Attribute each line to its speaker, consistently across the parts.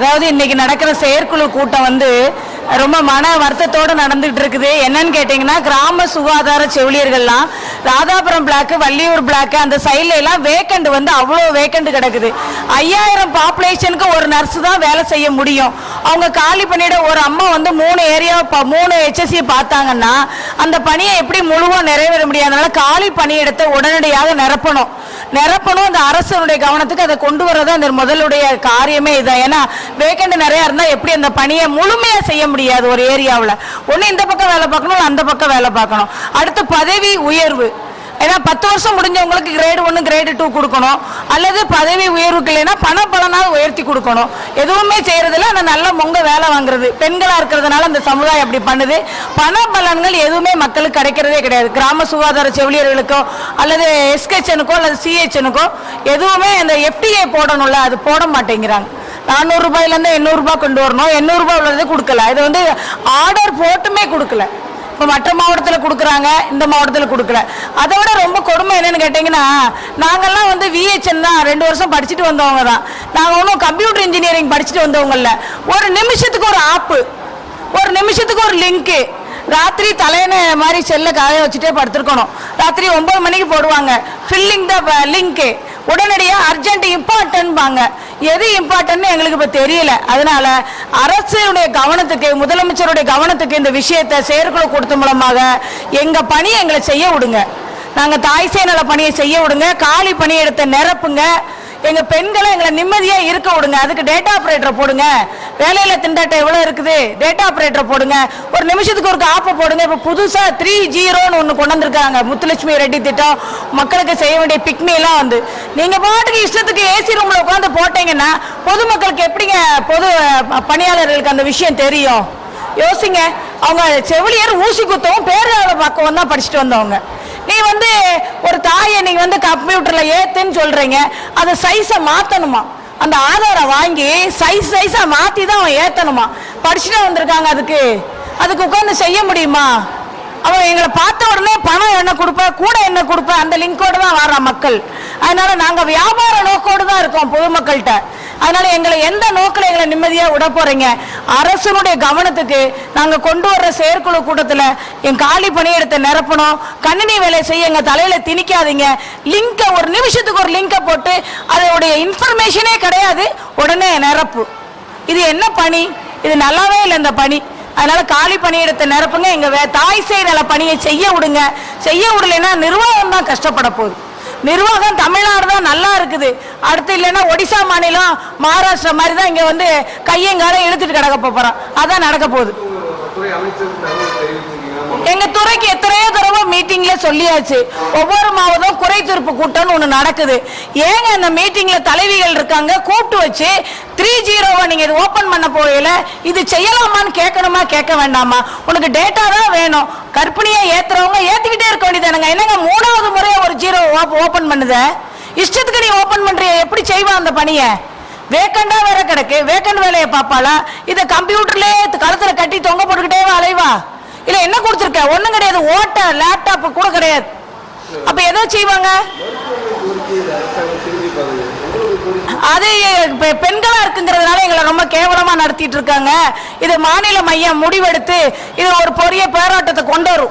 Speaker 1: அதாவது இன்னைக்கு நடக்கிற செயற்குழு கூட்டம் வந்து ரொம்ப மன வருத்தத்தோடு நடந்துகிட்டு இருக்குது. என்னன்னு கேட்டிங்கன்னா கிராம சுகாதார செவிலியர்கள்லாம் ராதாபுரம் பிளாக்கு வள்ளியூர் பிளாக்கு அந்த சைட்ல எல்லாம் வேக்கண்ட் வந்து அவ்வளோ வேக்கண்ட் கிடக்குது. ஐயாயிரம் பாப்புலேஷனுக்கு ஒரு நர்ஸ் தான் வேலை செய்ய முடியும். அவங்க காலி பண்ணிட ஒரு அம்மா வந்து மூணு ஏரியா மூணு ஹெச்எஸ்சி பார்த்தாங்கன்னா அந்த பணியை எப்படி முழுவாக நிறைவேற முடியாதனால காலி பணியிடத்தை உடனடியாக நிரப்பணும். நிரப்பணும். அந்த அரசனுடைய கவனத்துக்கு அதை கொண்டு வரதான் அந்த முதலுடைய காரியமே இதுதான். ஏன்னா வேக்கண்ட் நிறையா இருந்தால் எப்படி அந்த பணியை முழுமையாக செய்ய முடியாது ஒரு ஏரியாவில் ஒன்று இந்த பக்கம் வேலை பார்க்கணும் அந்த பக்கம் வேலை பார்க்கணும். அடுத்து பதவி உயர்வு. ஏன்னா பத்து வருஷம் முடிஞ்சவங்களுக்கு கிரேடு ஒன்று கிரேடு டூ கொடுக்கணும். அல்லது பதவி உயர்வுக்கு இல்லைன்னா பண பலனாக உயர்த்தி கொடுக்கணும். எதுவுமே செய்யறதில்ல ஆனால் நல்ல மொங்க வேலை வாங்குறது. பெண்களாக இருக்கிறதுனால அந்த சமுதாயம் அப்படி பண்ணுது. பண பலன்கள் எதுவுமே மக்களுக்கு கிடைக்கிறதே கிடையாது. கிராம சுகாதார செவிலியர்களுக்கோ அல்லது எஸ்கெச்சனுக்கோ அல்லது சிஹெச்எனுக்கோ எதுவுமே அந்த எஃப்டிஏ போடணும்ல அது போட மாட்டேங்கிறாங்க. நானூறு ரூபாயிலேருந்து எண்ணூறுரூபா கொண்டு வரணும். எண்ணூறுரூபா உள்ளது கொடுக்கல. இது வந்து ஆர்டர் போட்டுமே கொடுக்கல. இப்போ மற்ற மாவட்டத்தில் கொடுக்குறாங்க இந்த மாவட்டத்தில் கொடுக்கல. அதை விட ரொம்ப கொடுமை என்னென்னு கேட்டிங்கன்னா நாங்கள்லாம் வந்து விஹெச்என் தான் ரெண்டு வருஷம் படிச்சுட்டு வந்தவங்க தான். நாங்கள் ஒன்றும் கம்ப்யூட்டர் இன்ஜினியரிங் படிச்சுட்டு வந்தவங்கல்ல ஒரு நிமிஷத்துக்கு ஒரு ஆப்பு ஒரு நிமிஷத்துக்கு ஒரு லிங்க்கு ராத்திரி தலையின மாதிரி செல்லை காய வச்சுட்டே படுத்துருக்கணும். ராத்திரி ஒன்பது மணிக்கு போடுவாங்க. ஃபில்லிங் த லிங்க்கு உடனடியாக அர்ஜென்ட் இம்பார்ட்டன்பாங்க எது இம்பார்ட்டன்ட்னு எங்களுக்கு இப்போ தெரியல. அதனால அரசுடைய கவனத்துக்கு முதலமைச்சருடைய கவனத்துக்கு இந்த விஷயத்தை செயற்குழு கொடுத்த மூலமாக எங்கள் பணியை எங்களை செய்ய விடுங்க. நாங்கள் தாய் சேனல பணியை செய்ய விடுங்க. காலி பணியை எடுத்த நிரப்புங்க. எங்க பெண்களை எங்களை நிம்மதியா இருக்க விடுங்க. அதுக்கு டேட்டா ஆபரேட்டரை போடுங்க. வேலையில திண்டாட்டம் எவ்வளவு இருக்குது? டேட்டா ஆபரேட்டரை போடுங்க. ஒரு நிமிஷத்துக்கு ஒரு ஆப்பை போடுங்க. இப்ப புதுசா த்ரீ ஜீரோன்னு ஒன்று கொண்டு வந்திருக்காங்க. முத்துலட்சுமி ரெட்டி திட்டம். மக்களுக்கு செய்ய வேண்டிய பிக்மி எல்லாம் வந்து. நீங்க பாட்டுக்கு இஷ்டத்துக்கு ஏசி ரூம்ல உட்காந்து போட்டீங்கன்னா பொதுமக்களுக்கு எப்படிங்க பொது பணியாளர்களுக்கு அந்த விஷயம் தெரியும்? யோசிங்க. அவங்க செவிலியர் ஊசி குத்தவும் பேரளவு பக்கம் தான் படிச்சுட்டு வந்தவங்க. நீ வந்து ஒரு தாயை நீங்க வந்து கம்ப்யூட்டர்ல ஏத்துன்னு சொல்றீங்க. அந்த சைஸை மாத்தணுமா? அந்த ஆதாரை வாங்கி சைஸ் சைஸா மாத்தி தான் அவன் ஏத்தணுமா? படிச்சுட்டு வந்திருக்காங்க அதுக்கு. அதுக்கு உட்காந்து செய்ய முடியுமா? அவன் எங்களை பார்த்த உடனே பணம் என்ன கொடுப்ப கூட என்ன கொடுப்ப அந்த லிங்கோடு தான் வர்றான் மக்கள். அதனால நாங்க வியாபார நோக்கோடு தான் இருக்கோம் பொதுமக்கள்கிட்ட. அதனால எங்களை எந்த நோக்கில் எங்களை நிம்மதியா விட போறீங்க? அரசனுடைய கவனத்துக்கு நாங்க கொண்டு வர்ற செயற்குழு கூட்டத்தில் என் காலி பணியிடத்தை நிரப்பணும். கணினி வேலை செய்ய எங்க தலையில திணிக்காதீங்க. லிங்கை ஒரு நிமிஷத்துக்கு ஒரு லிங்கை போட்டு அதோடைய இன்ஃபர்மேஷனே கிடையாது. உடனே நிரப்பு. இது என்ன பணி? இது நல்லாவே இல்லை இந்த பணி. அதனால காலி பணியிடத்தை நிரப்புங்க. எங்க வே- தாய் சேய் நல பணியை செய்ய விடுங்க. செய்ய விடலைன்னா நிர்வாகம் தான் கஷ்டப்பட போகுது. நிர்வாகம் தமிழ்நாடு இருக்குது. அடுத்து இல்லைன்னா ஒடிசா மாநிலம் மகாராஷ்டிரா மாதிரி தான் இங்கே வந்து கையங்கால இழுத்துட்டு கிடக்க போகிறோம் அதான் நடக்க போகுது. எங்க துறைக்கு எத்தனையோ தடவை மீட்டிங்ல சொல்லியாச்சு. ஒவ்வொரு மாவட்டம் குறை தீர்ப்பு கூட்டம்னு ஒண்ணு நடக்குது. ஏங்க அந்த மீட்டிங்ல தலைவிகள் இருக்காங்க கூப்பிட்டு வச்சு த்ரீ ஜீரோவை நீங்க இது ஓபன் பண்ண போகல இது செய்யலாமான்னு கேட்கணுமா கேட்க வேண்டாமா? உனக்கு டேட்டா தான் வேணும். கற்பிணியை ஏத்துறவங்க ஏத்திக்கிட்டே இருக்க வேண்டியதானுங்க என்னங்க மூணாவது முறையை ஒரு ஜீரோ ஓபன் பண்ணுத? இஷ்டத்துக்கு நீ ஓபன் பண்றிய எப்படி செய்வா அந்த பணியை? வேக்கண்டா வேற கிடக்கு. வேக்கண்ட் வேலையை பார்ப்பாளா? இதை கம்ப்யூட்டர்லயே கழுத்துல கட்டி தொங்க போட்டுக்கிட்டே அலைவா. இல்ல என்ன கொடுத்துருக்க? ஒண்ணும் கிடையாது. ஓட்ட லேப்டாப் கூட கிடையாது. அப்ப எதோ செய்வாங்க? அது பெ- பெண்களா இருக்குங்கிறதுனால எங்களை ரொம்ப கேவலமா நடத்திட்டு இருக்காங்க. இது மாநில மையம் முடிவெடுத்து இது ஒரு பெரிய போராட்டத்தை கொண்டு வரும்.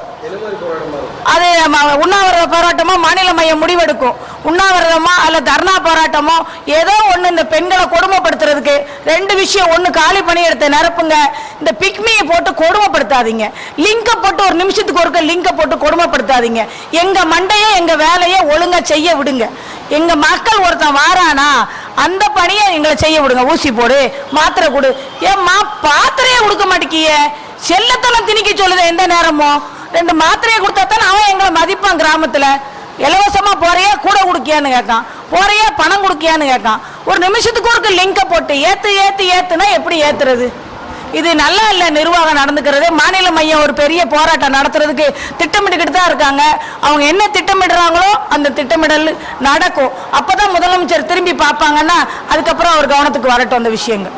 Speaker 1: அது ம- போராட்டமோ மாநில மையம் முடிவெடுக்கும். உண்ணாவிரதமோ அல்ல தர்ணா போராட்டமோ ஏதோ ஒன்று இந்த பெண்களை கொடுமைப்படுத்துறதுக்கு ரெண்டு விஷயம். ஒன்று காலி பணியிடத்தை நிரப்புங்க. இந்த பிக்மியை போட்டு கொடுமைப்படுத்தாதீங்க. லிங்கை போட்டு ஒரு நிமிஷத்துக்கு ஒருக்க லிங்கை போட்டு கொடுமைப்படுத்தாதீங்க. எங்கள் மண்டையை எங்கள் வேலையை ஒழுங்காக செய்ய விடுங்க. எங்க மக்கள் ஒருத்தன் வாரானா அந்த பணியை எங்களை செய்ய விடுங்க. ஊசி போடு மாத்திரை கொடு. ஏம்மா பாத்திரையே கொடுக்க மாட்டேக்கிய. செல்லத்தனம் திணிக்க சொல்லுது எந்த நேரமும்? ரெண்டு மாத்திரையை கொடுத்தா அவன் எங்களை மதிப்பான் கிராமத்தில். இலவசமாக போறியா கூட கொடுக்கியான்னு கேட்கான் போறியா பணம் கொடுக்கியான்னு கேட்கான் ஒரு நிமிஷத்துக்கு ஒரு லிங்கை போட்டு ஏற்று ஏற்று ஏற்றுனா எப்படி ஏற்றுறது இது நல்லா இல்லை நிர்வாகம் நடந்துக்கிறது. மாநில மையம் ஒரு பெரிய போராட்டம் நடத்துறதுக்கு திட்டமிட்டுக்கிட்டு தான் இருக்காங்க. அவங்க என்ன திட்டமிடுறாங்களோ அந்த திட்டமிடல் நடக்கும். அப்பதான் முதலமைச்சர் திரும்பி பார்ப்பாங்கன்னா அதுக்கப்புறம் அவர் கவனத்துக்கு வரட்டும் அந்த விஷயங்கள்.